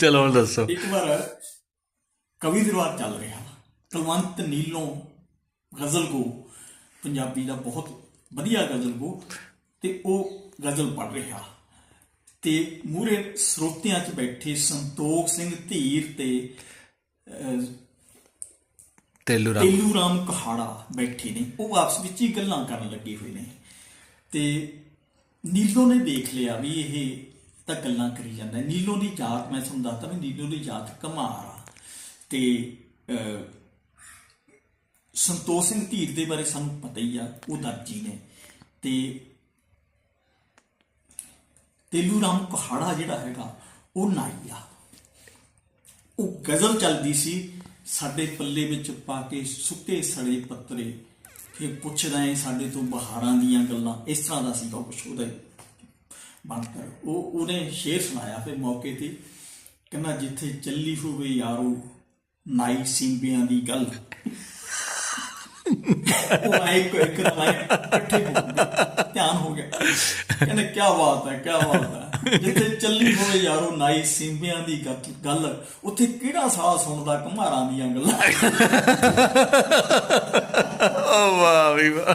ਚਲੋ ਹੁਣ ਦੱਸੋ। ਇੱਕ ਵਾਰ ਕਵੀ ਦਰਬਾਰ ਚੱਲ ਰਿਹਾ ਕਲਵੰਤ ਨੀਲੋਂ ਗਜ਼ਲ ਕੋ ਪੰਜਾਬੀ ਦਾ ਬਹੁਤ ਵਧੀਆ ਗਜ਼ਲ ਕੋ ਤੇ ਉਹ ਗਜ਼ਲ ਪੜ ਰਿਹਾ। ਤੇ ਮੂਰੇ ਸਰੋਤਿਆਂ 'ਚ ਬੈਠੇ ਸੰਤੋਖ ਸਿੰਘ ਧੀਰ ਤੇ ਤੇਲੂ ਰਾਮ। ਤੇਲੂ ਰਾਮ ਕਹਾੜਾ ਬੈਠੇ ਨੇ। ਉਹ ਆਪਸ ਵਿੱਚ ਹੀ ਗੱਲਾਂ ਕਰਨ ਲੱਗੇ ਹੋਏ ਨੇ। ਤੇ ਨੀਲੋ ਨੇ ਦੇਖ ਲਿਆ ਵੀ ਇਹ ਤਾਂ ਗੱਲਾਂ ਕਰੀ ਜਾਂਦਾ। ਨੀਲੋ ਦੀ ਜਾਤ ਮੈਂ ਤੁਹਾਨੂੰ ਦੱਸਦਾ ਵੀ ਨੀਲੋ ਦੀ ਜਾਤ ਕਮਾਰ ਆ। ਤੇ ਅਹ, ਸੰਤੋਖ ਸਿੰਘ ਧੀਰ ਦੇ ਬਾਰੇ ਸਾਨੂੰ ਪਤਾ ਹੀ ਆ ਉਹ ਦਰਜੀ ਨੇ। ਤੇ ਤੇਲੂ ਰਾਮ ਕਹਾੜਾ ਜਿਹੜਾ ਹੈਗਾ ਉਹ ਨਾਈ ਆ। ਉਹ ਗਜ਼ਲ ਚੱਲਦੀ ਸੀ ਸਾਡੇ ਪੱਲੇ ਵਿੱਚ ਪਾ ਕੇ ਸੁੱਕੇ ਸੜੇ ਪੱਤਰੇ ਫਿਰ ਪੁੱਛਦਾ ਏ ਸਾਡੇ ਤੋਂ ਬਹਾਰਾਂ ਦੀਆਂ ਗੱਲਾਂ ਇਸ ਤਰ੍ਹਾਂ ਦਾ ਸੀਗਾ ਕੁਛ ਉਹਦਾ ਬਣਤਰ ਉਹ ਉਹਨੇ ਸ਼ੇਰ ਸੁਣਾਇਆ ਫਿਰ ਮੌਕੇ ਤੇ, ਕਹਿੰਦਾ ਜਿੱਥੇ ਚੱਲੀ ਹੋਵੇ ਯਾਰੋ ਨਾਈ ਸਿੰਬਿਆਂ ਦੀ ਗੱਲ। ਉਹ ਆਏ ਇੱਕ ਇੱਕ ਲਾਈਨ ਇਕੱਠੇ ਹੋ ਗਏ। ਧਿਆਨ ਹੋ ਗਿਆ। ਕਹਿੰਦੇ ਕੀ ਬਾਤ ਹੈ ਕੀ ਬਾਤ ਹੈ। ਜਿੱਥੇ ਚੱਲੀ ਹੋਵੇ ਯਾਰੋ ਨਾਈ ਸਿੰਬਿਆਂ ਦੀ ਗੱਲ- ਗੱਲ, ਉੱਥੇ ਕਿਹੜਾ ਸਾਹ ਸੁਣਦਾ ਘਮਾਰਾਂ ਦੀਆਂ ਗੱਲਾਂ। ਓ ਵਾਹ ਵੀ ਵਾਹ।